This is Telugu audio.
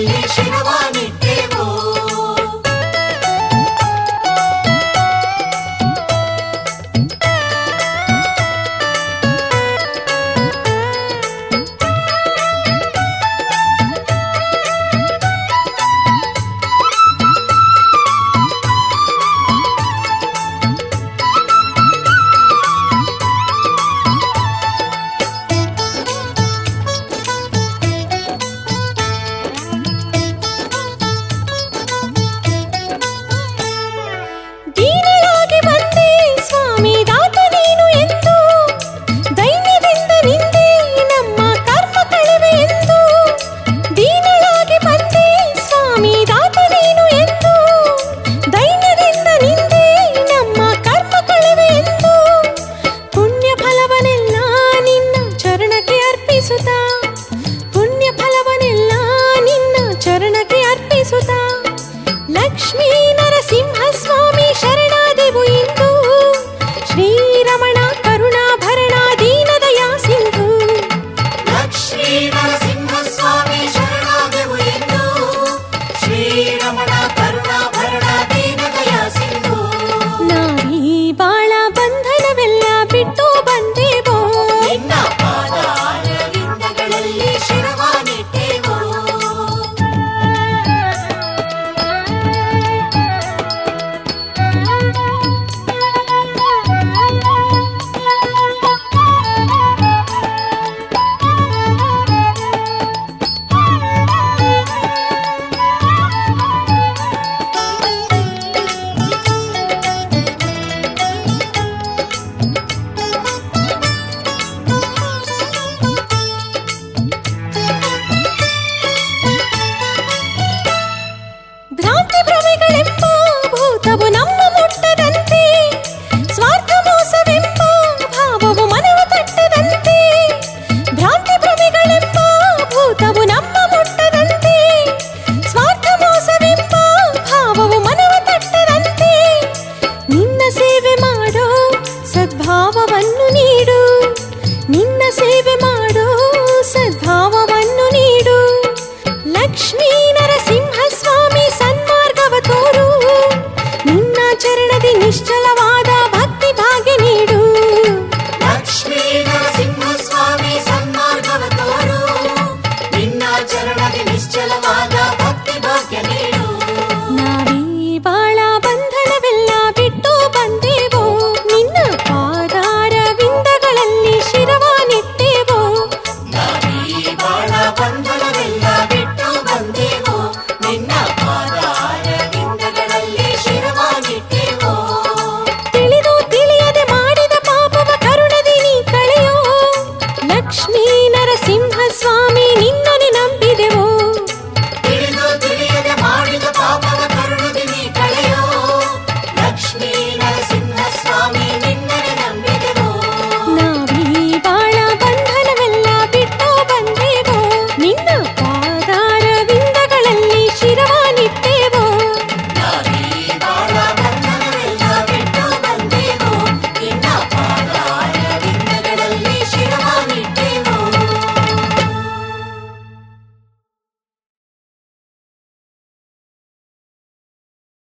ಬಿಂದಗಳಲ್ಲಿ ಶಿರವಾನಿಟ್ಟೆವು నరసింహస్వామి లక్ష్మీ నరసింహస్వామి నిన్న